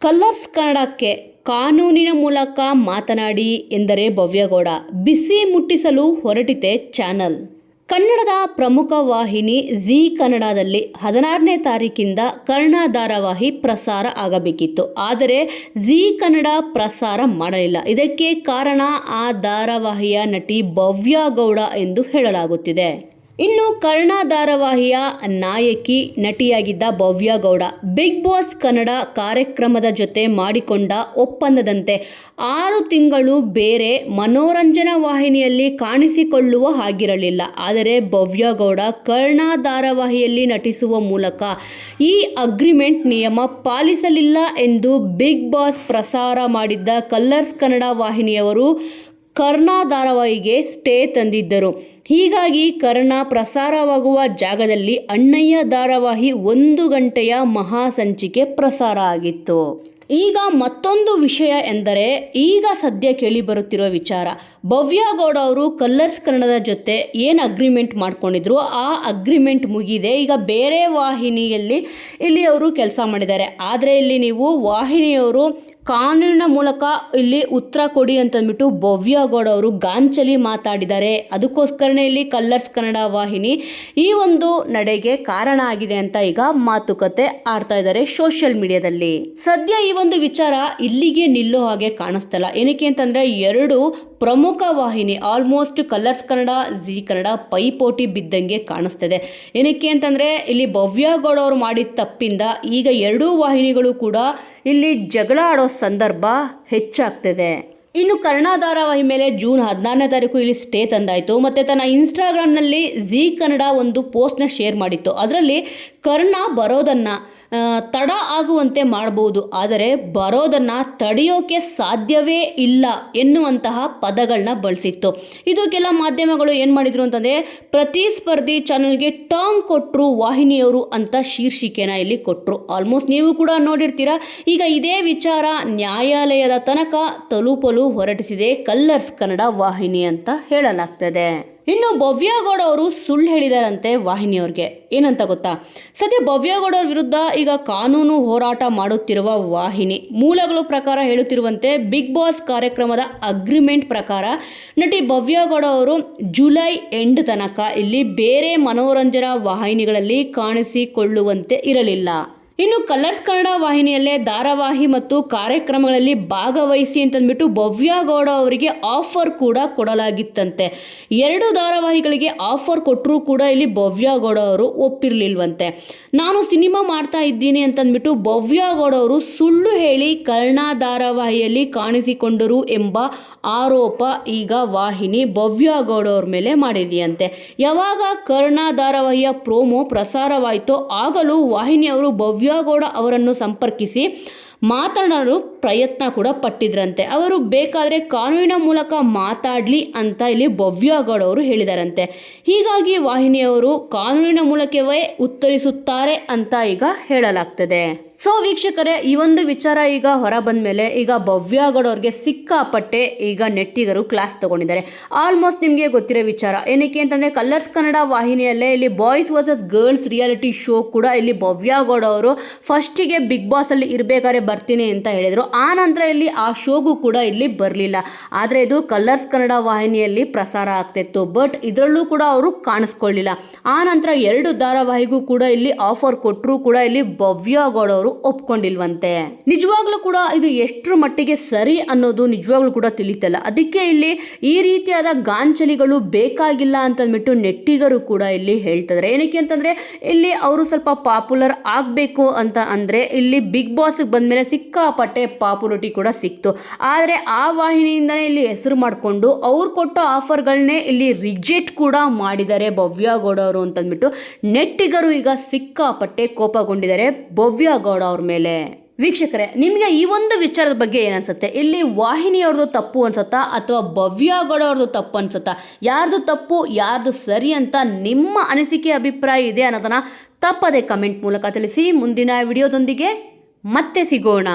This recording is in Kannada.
ಕಲರ್ಸ್ ಕನ್ನಡಕ್ಕೆ ಕಾನೂನಿನ ಮೂಲಕ ಮಾತನಾಡಿ ಎಂದರೆ ಭವ್ಯಗೌಡ. ಬಿಸಿ ಮುಟ್ಟಿಸಲು ಹೊರಟಿದೆ ಚಾನಲ್. ಕನ್ನಡದ ಪ್ರಮುಖ ವಾಹಿನಿ ಜಿ ಕನ್ನಡದಲ್ಲಿ ಹದಿನಾರನೇ ತಾರೀಕಿಂದ ಕರ್ಣ ಧಾರಾವಾಹಿ ಪ್ರಸಾರ ಆಗಬೇಕಿತ್ತು. ಆದರೆ ಜಿ ಕನ್ನಡ ಪ್ರಸಾರ ಮಾಡಲಿಲ್ಲ. ಇದಕ್ಕೆ ಕಾರಣ ಆ ಧಾರಾವಾಹಿಯ ನಟಿ ಭವ್ಯ ಗೌಡ ಎಂದು ಹೇಳಲಾಗುತ್ತಿದೆ. ಇನ್ನು ಕರ್ಣ ಧಾರಾವಾಹಿಯ ನಾಯಕಿ ನಟಿಯಾಗಿದ್ದ ಭವ್ಯ ಗೌಡ ಬಿಗ್ ಬಾಸ್ ಕನ್ನಡ ಕಾರ್ಯಕ್ರಮದ ಜೊತೆ ಮಾಡಿಕೊಂಡ ಒಪ್ಪಂದದಂತೆ ಆರು ತಿಂಗಳು ಬೇರೆ ಮನೋರಂಜನಾ ವಾಹಿನಿಯಲ್ಲಿ ಕಾಣಿಸಿಕೊಳ್ಳುವ ಹಾಗಿರಲಿಲ್ಲ. ಆದರೆ ಭವ್ಯ ಗೌಡ ಕರ್ಣ ಧಾರಾವಾಹಿಯಲ್ಲಿ ನಟಿಸುವ ಮೂಲಕ ಈ ಅಗ್ರಿಮೆಂಟ್ ನಿಯಮ ಪಾಲಿಸಲಿಲ್ಲ ಎಂದು ಬಿಗ್ ಬಾಸ್ ಪ್ರಸಾರ ಮಾಡಿದ್ದ ಕಲ್ಲರ್ಸ್ ಕನ್ನಡ ವಾಹಿನಿಯವರು ಕರ್ಣ ಧಾರಾವಾಹಿಗೆ ಸ್ಟೇ ತಂದಿದ್ದರು. ಹೀಗಾಗಿ ಕರ್ಣ ಪ್ರಸಾರವಾಗುವ ಜಾಗದಲ್ಲಿ ಅಣ್ಣಯ್ಯ ಧಾರಾವಾಹಿ ಒಂದು ಗಂಟೆಯ ಮಹಾ ಸಂಚಿಕೆ ಪ್ರಸಾರ ಆಗಿತ್ತು. ಈಗ ಮತ್ತೊಂದು ವಿಷಯ ಎಂದರೆ, ಈಗ ಸದ್ಯ ಕೇಳಿ ಬರುತ್ತಿರುವ ವಿಚಾರ. ಭವ್ಯ ಗೌಡ ಅವರು ಕಲ್ಲರ್ಸ್ ಕನ್ನಡದ ಜೊತೆ ಏನು ಅಗ್ರಿಮೆಂಟ್ ಮಾಡ್ಕೊಂಡಿದ್ರು? ಆ ಅಗ್ರಿಮೆಂಟ್ ಮುಗಿದೆ ಈಗ ಬೇರೆ ವಾಹಿನಿಯಲ್ಲಿ ಇಲ್ಲಿ ಅವರು ಕೆಲಸ ಮಾಡಿದ್ದಾರೆ. ಆದರೆ ಇಲ್ಲಿ ನೀವು ವಾಹಿನಿಯವರು ಕಾನೂನಿನ ಮೂಲಕ ಇಲ್ಲಿ ಉತ್ತರ ಕೊಡಿ ಅಂತಂದ್ಬಿಟ್ಟು ಭವ್ಯ ಗೌಡ ಅವರು ಗಾಂಚಲಿ ಮಾತಾಡಿದ್ದಾರೆ. ಅದಕ್ಕೋಸ್ಕರನೇ ಇಲ್ಲಿ ಕಲ್ಲರ್ಸ್ ಕನ್ನಡ ವಾಹಿನಿ ಈ ಒಂದು ನಡೆಗೆ ಕಾರಣ ಆಗಿದೆ ಅಂತ ಈಗ ಮಾತುಕತೆ ಆಡ್ತಾ ಇದ್ದಾರೆ ಸೋಷಿಯಲ್ ಮೀಡಿಯಾದಲ್ಲಿ. ಸದ್ಯ ಈ ಒಂದು ವಿಚಾರ ಇಲ್ಲಿಗೆ ನಿಲ್ಲೋ ಹಾಗೆ ಕಾಣಿಸ್ತಲ್ಲ ಏನಕ್ಕೆ ಅಂತಂದ್ರೆ ಎರಡು ಪ್ರಮುಖ ವಾಹಿನಿ almost colours Kannada G Kannada ಪೈಪೋಟಿ ಬಿದ್ದಂಗೆ ಕಾಣಿಸ್ತದೆ. ಏನಕ್ಕೆ ಅಂತಂದರೆ, ಇಲ್ಲಿ ಭವ್ಯ ಗೌಡ ಅವರು ಮಾಡಿದ ತಪ್ಪಿಂದ ಈಗ ಎರಡೂ ವಾಹಿನಿಗಳು ಕೂಡ ಇಲ್ಲಿ ಜಗಳ ಆಡೋ ಸಂದರ್ಭ ಹೆಚ್ಚಾಗ್ತಿದೆ. ಇನ್ನು ಕರ್ಣ ಧಾರಾವಾಹಿ ಮೇಲೆ ಜೂನ್ ಹದಿನಾರನೇ ತಾರೀಕು ಇಲ್ಲಿ ಸ್ಟೇ ತಂದಾಯಿತು. ಮತ್ತು ತನ್ನ ಇನ್ಸ್ಟಾಗ್ರಾಮ್ನಲ್ಲಿ ಜಿ ಕನ್ನಡ ಒಂದು ಪೋಸ್ಟ್ನ ಶೇರ್ ಮಾಡಿತ್ತು. ಅದರಲ್ಲಿ ಕರ್ಣ ಬರೋದನ್ನು ತಡ ಆಗುವಂತೆ ಮಾಡಬಹುದು ಆದರೆ ಬರೋದನ್ನು ತಡೆಯೋಕೆ ಸಾಧ್ಯವೇ ಇಲ್ಲ ಎನ್ನುವಂತಹ ಪದಗಳನ್ನ ಬಳಸಿತ್ತು. ಇದು ಕೆಲ ಮಾಧ್ಯಮಗಳು ಏನು ಮಾಡಿದರು ಅಂತಂದರೆ ಪ್ರತಿಸ್ಪರ್ಧಿ ಚಾನಲ್ಗೆ ಟಾಂಗ್ ಕೊಟ್ಟರು ವಾಹಿನಿಯವರು ಅಂತ ಶೀರ್ಷಿಕೆನ ಇಲ್ಲಿ ಕೊಟ್ಟರು ಆಲ್ಮೋಸ್ಟ್ ನೀವು ಕೂಡ ನೋಡಿರ್ತೀರಾ. ಈಗ ಇದೇ ವಿಚಾರ ನ್ಯಾಯಾಲಯದ ತನಕ ತಲುಪಲು ಹೊರಟಿಸಿದೆ. ಕಲ್ಲರ್ಸ್ ಕನ್ನಡ ವಾಹಿನಿ ಅಂತ ಹೇಳಲಾಗ್ತದೆ. ಇನ್ನು ಭವ್ಯಗೌಡ ಅವರು ಸುಳ್ಳು ಹೇಳಿದಾರಂತೆ ವಾಹಿನಿಯವ್ರಿಗೆ. ಏನಂತ ಗೊತ್ತಾ? ಸದ್ಯ ಭವ್ಯಗೌಡ ಅವ್ರ ವಿರುದ್ಧ ಈಗ ಕಾನೂನು ಹೋರಾಟ ಮಾಡುತ್ತಿರುವ ವಾಹಿನಿ. ಮೂಲಗಳ ಪ್ರಕಾರ ಹೇಳುತ್ತಿರುವಂತೆ ಬಿಗ್ ಬಾಸ್ ಕಾರ್ಯಕ್ರಮದ ಅಗ್ರಿಮೆಂಟ್ ಪ್ರಕಾರ ನಟಿ ಭವ್ಯಗೌಡ ಅವರು ಜುಲೈ ಎಂಡ್ ತನಕ ಇಲ್ಲಿ ಬೇರೆ ಮನೋರಂಜನಾ ವಾಹಿನಿಗಳಲ್ಲಿ ಕಾಣಿಸಿಕೊಳ್ಳುವಂತೆ ಇರಲಿಲ್ಲ. ಇನ್ನು ಕಲರ್ಸ್ ಕನ್ನಡ ವಾಹಿನಿಯಲ್ಲೇ ಧಾರಾವಾಹಿ ಮತ್ತು ಕಾರ್ಯಕ್ರಮಗಳಲ್ಲಿ ಭಾಗವಹಿಸಿ ಅಂತಂದ್ಬಿಟ್ಟು ಭವ್ಯ ಗೌಡ ಅವರಿಗೆ ಆಫರ್ ಕೂಡ ಕೊಡಲಾಗಿತ್ತಂತೆ. ಎರಡು ಧಾರಾವಾಹಿಗಳಿಗೆ ಆಫರ್ ಕೊಟ್ಟರೂ ಕೂಡ ಇಲ್ಲಿ ಭವ್ಯ ಗೌಡ ಅವರು ಒಪ್ಪಿರಲಿಲ್ವಂತೆ. ನಾನು ಸಿನಿಮಾ ಮಾಡ್ತಾ ಇದ್ದೀನಿ ಅಂತಂದ್ಬಿಟ್ಟು ಭವ್ಯ ಗೌಡ ಅವರು ಸುಳ್ಳು ಹೇಳಿ ಕರ್ಣ ಧಾರಾವಾಹಿಯಲ್ಲಿ ಕಾಣಿಸಿಕೊಂಡರು ಎಂಬ ಆರೋಪ ಈಗ ವಾಹಿನಿ ಭವ್ಯಗೌಡ ಅವ್ರ ಮೇಲೆ ಮಾಡಿದೆಯಂತೆ. ಯಾವಾಗ ಕರ್ಣ ಧಾರಾವಾಹಿಯ ಪ್ರೋಮೋ ಪ್ರಸಾರವಾಯಿತೋ ಆಗಲೂ ವಾಹಿನಿಯವರು ಭವ್ಯ ಗೌಡ ಅವರನ್ನು ಸಂಪರ್ಕಿಸಿ ಮಾತನಾಡಲು ಪ್ರಯತ್ನ ಕೂಡ ಪಟ್ಟಿದ್ರಂತೆ. ಅವರು ಬೇಕಾದರೆ ಕಾನೂನಿನ ಮೂಲಕ ಮಾತಾಡಲಿ ಅಂತ ಇಲ್ಲಿ ಭವ್ಯ ಗೌಡ ಅವರು ಹೇಳಿದಾರಂತೆ. ಹೀಗಾಗಿ ವಾಹಿನಿಯವರು ಕಾನೂನಿನ ಮೂಲಕವೇ ಉತ್ತರಿಸುತ್ತಾರೆ ಅಂತ ಈಗ ಹೇಳಲಾಗ್ತದೆ. ಸೊ ವೀಕ್ಷಕರೇ, ಈ ಒಂದು ವಿಚಾರ ಈಗ ಹೊರ ಬಂದ ಮೇಲೆ ಈಗ ಭವ್ಯಗಳವ್ರಿಗೆ ಸಿಕ್ಕಾಪಟ್ಟೆ ಈಗ ನೆಟ್ಟಿಗರು ಕ್ಲಾಸ್ ತಗೊಂಡಿದ್ದಾರೆ. ಆಲ್ಮೋಸ್ಟ್ ನಿಮಗೆ ಗೊತ್ತಿರೋ ವಿಚಾರ ಏನಕ್ಕೆ ಅಂತಂದರೆ, ಕಲರ್ಸ್ ಕನ್ನಡ ವಾಹಿನಿಯಲ್ಲೇ ಇಲ್ಲಿ boys versus girls reality show ಕೂಡ ಇಲ್ಲಿ ಭವ್ಯ ಗೌಡ ಅವರು ಫಸ್ಟಿಗೆ ಬಿಗ್ ಬಾಸಲ್ಲಿ ಇರಬೇಕಾದ್ರೆ ಬರ್ತೀನಿ ಅಂತ ಹೇಳಿದರು. ಆ ನಂತರ ಇಲ್ಲಿ ಆ ಶೋಗೂ ಕೂಡ ಇಲ್ಲಿ ಬರಲಿಲ್ಲ. ಆದರೆ ಇದು ಕಲರ್ಸ್ ಕನ್ನಡ ವಾಹಿನಿಯಲ್ಲಿ ಪ್ರಸಾರ ಆಗ್ತಿತ್ತು. ಬಟ್ ಇದರಲ್ಲೂ ಕೂಡ ಅವರು ಕಾಣಿಸ್ಕೊಳ್ಳಿಲ್ಲ. ಆ ನಂತರ ಎರಡು ಧಾರಾವಾಹಿಗೂ ಕೂಡ ಇಲ್ಲಿ ಆಫರ್ ಕೊಟ್ಟರು ಕೂಡ ಇಲ್ಲಿ ಭವ್ಯ ಗೌಡ ಅವರು ಒಪ್ಕೊಂಡಿಲ್ವಂತೆ. ನಿಜವಾಗ್ಲೂ ಕೂಡ ಇದು ಎಷ್ಟರ ಮಟ್ಟಿಗೆ ಸರಿ ಅನ್ನೋದು ನಿಜವಾಗ್ಲೂ ಕೂಡ ತಿಳಿತಲ್ಲ. ಅದಕ್ಕೆ ಇಲ್ಲಿ ಈ ರೀತಿಯಾದ ಗಾಂಚಲಿಗಳು ಬೇಕಾಗಿಲ್ಲ ಅಂತಂದ್ಬಿಟ್ಟು ನೆಟ್ಟಿಗರು ಕೂಡ ಇಲ್ಲಿ ಹೇಳ್ತಿದ್ದಾರೆ ಏನಕ್ಕೆ ಅಂತಂದ್ರೆ ಇಲ್ಲಿ ಅವರು ಸ್ವಲ್ಪ ಪಾಪ್ಯುಲರ್ ಆಗಬೇಕು ಅಂತ ಅಂದ್ರೆ ಇಲ್ಲಿ ಬಿಗ್ ಬಾಸ್ ಬಂದ್ಮೇಲೆ ಸಿಕ್ಕಾಪಟ್ಟೆ ಪಾಪ್ಯುಲರಿಟಿ ಕೂಡ ಸಿಕ್ತು. ಆದರೆ ಆ ವಾಹಿನಿಯಿಂದನೇ ಇಲ್ಲಿ ಹೆಸರು ಮಾಡಿಕೊಂಡು ಅವ್ರು ಕೊಟ್ಟ ಆಫರ್ಗಳನ್ನೇ ಇಲ್ಲಿ ರಿಜೆಕ್ಟ್ ಕೂಡ ಮಾಡಿದ್ದಾರೆ ಭವ್ಯ ಗೌಡ ಅವರು ಅಂತಂದ್ಬಿಟ್ಟು. ನೆಟ್ಟಿಗರು ಈಗ ಸಿಕ್ಕಾಪಟ್ಟೆ ಕೋಪಗೊಂಡಿದ್ದಾರೆ ಭವ್ಯ ಗೌಡ ಅವ್ರ ಮೇಲೆ. ವೀಕ್ಷಕರೇ, ನಿಮಗೆ ಈ ಒಂದು ವಿಚಾರದ ಬಗ್ಗೆ ಏನನ್ಸುತ್ತೆ ಇಲ್ಲಿ ವಾಹಿನಿಯವ್ರದ್ದು ತಪ್ಪು ಅನ್ಸುತ್ತಾ? ಅಥವಾ ಭವ್ಯ ಗೌಡ ಅವ್ರದ್ದು ತಪ್ಪು ಅನ್ಸುತ್ತಾ? ಯಾರ್ದು ತಪ್ಪು, ಯಾರ್ದು ಸರಿ ಅಂತ ನಿಮ್ಮ ಅನಿಸಿಕೆ, ಅಭಿಪ್ರಾಯ ಇದೆ ಅನ್ನೋದನ್ನ ತಪ್ಪದೆ ಕಮೆಂಟ್ ಮೂಲಕ ತಿಳಿಸಿ. ಮುಂದಿನ ವಿಡಿಯೋದೊಂದಿಗೆ ಮತ್ತೆ ಸಿಗೋಣ.